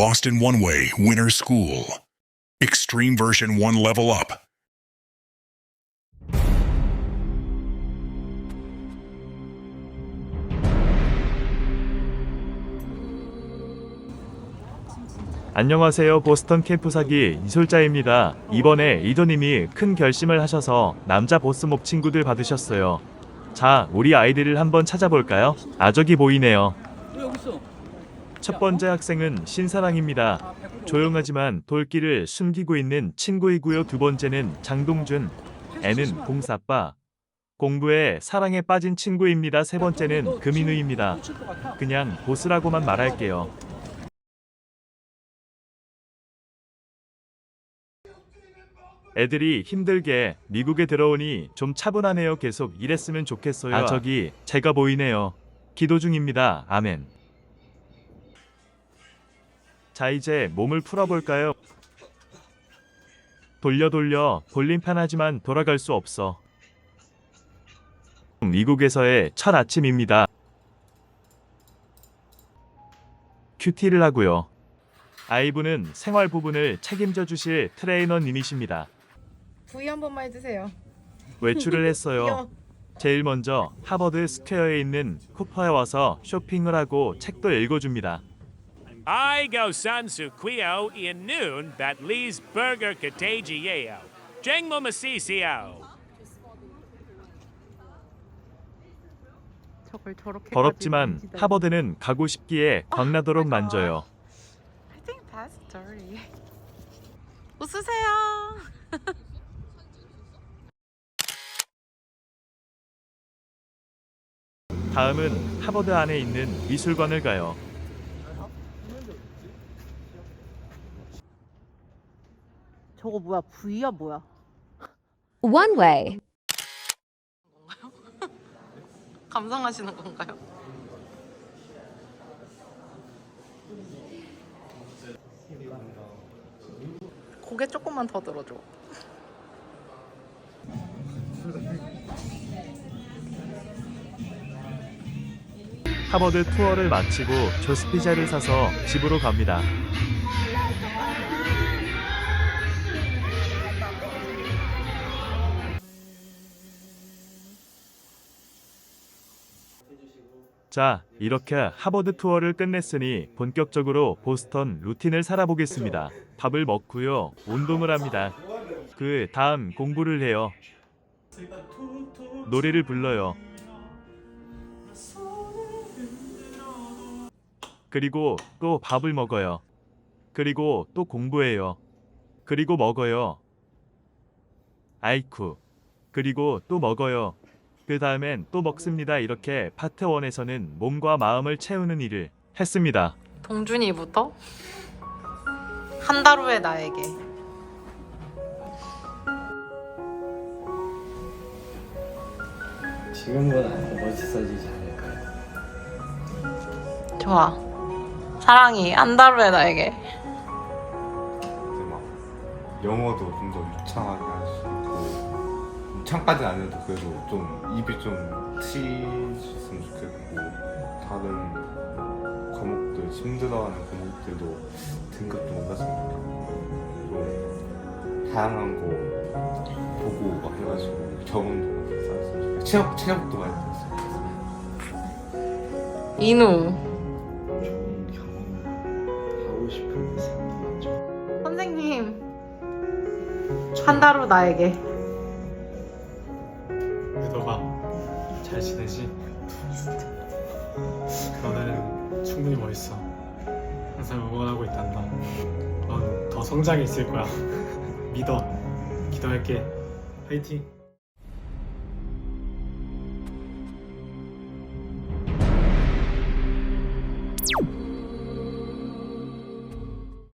Boston One Way Winter School. Extreme version 1 level up. 안녕하세요. 보스턴 캠프 사기 이솔자입니다. 이번에 이도님이 큰 결심을 하셔서 남자 보스몹 친구들 받으셨어요. 자, 우리 아이들을 한번 찾아볼까요? 아적이 보이네요. 첫 번째 학생은 신사랑입니다. 조용하지만 돌길을 숨기고 있는 친구이고요. 두 번째는 장동준. 애는 공사빠. 공부에 사랑에 빠진 친구입니다. 세 번째는 금인우입니다. 그냥 보스라고만 말할게요. 애들이 힘들게 미국에 들어오니 좀 차분하네요. 계속 이랬으면 좋겠어요. 아 저기 제가 보이네요. 기도 중입니다. 아멘. 자 이제 몸을 풀어볼까요? 돌려 돌려 돌림판 하지만 돌아갈 수 없어. 미국에서의 첫 아침입니다. 큐티를 하고요. 아이브는 생활 부분을 책임져 주실 트레이너님이십니다. V 한 번만 해주세요. 외출을 했어요. 제일 먼저 하버드 스퀘어에 있는 쿠퍼에 와서 쇼핑을 하고 책도 읽어줍니다. I go san su quio in noon that Lee's burger catagio. Jengmo masisio. 저걸 저렇게 더럽지만 하버드는 가고 싶기에 광나도록 만져요. I think that's dirty. 웃으세요. 다음은 하버드 안에 있는 미술관을 가요. 저거 뭐야? V야 뭐야? One way. 감상하시는 건가요? 고개 조금만 더 들어줘. 하버드 투어를 마치고 조스피자를 사서 집으로 갑니다. 자, 이렇게 하버드 투어를 끝냈으니 본격적으로 보스턴 루틴을 살아보겠습니다. 밥을 먹고요. 운동을 합니다. 그 다음 공부를 해요. 노래를 불러요. 그리고 또 밥을 먹어요. 그리고 또 공부해요. 그리고 먹어요. 아이쿠. 그리고 또 먹어요. 그 다음엔 또 먹습니다. 이렇게 파트 1에서는 몸과 마음을 채우는 일을 했습니다. 동준이부터 한 달 후에 나에게 지금보다 멋있어지지 않을까요? 좋아. 사랑이 한 달 후에 나에게 이제 막 영어도 좀 더 유창하게 할 수 있고 유 창까지는 아니어도 그래도 좀 입이 좀 트였으면 좋겠고 다른 과목들 힘들어하는 과목들도 등급 좀 올랐으면 좋겠고 좀 다양한 거 보고 막 해가지고 경험도 많이 쌓았으면 좋겠고 체력, 체력도 많이 쌓았으면 좋겠어요. 인우 좋은 경험을 하고 싶은 게 생기죠. 선생님. 한 달 후 나에게 잘 지내지? 너는 충분히 멋있어. 항상 응원하고 있단다. 넌 더 성장이 있을 거야. 믿어. 기도할게. 화이팅.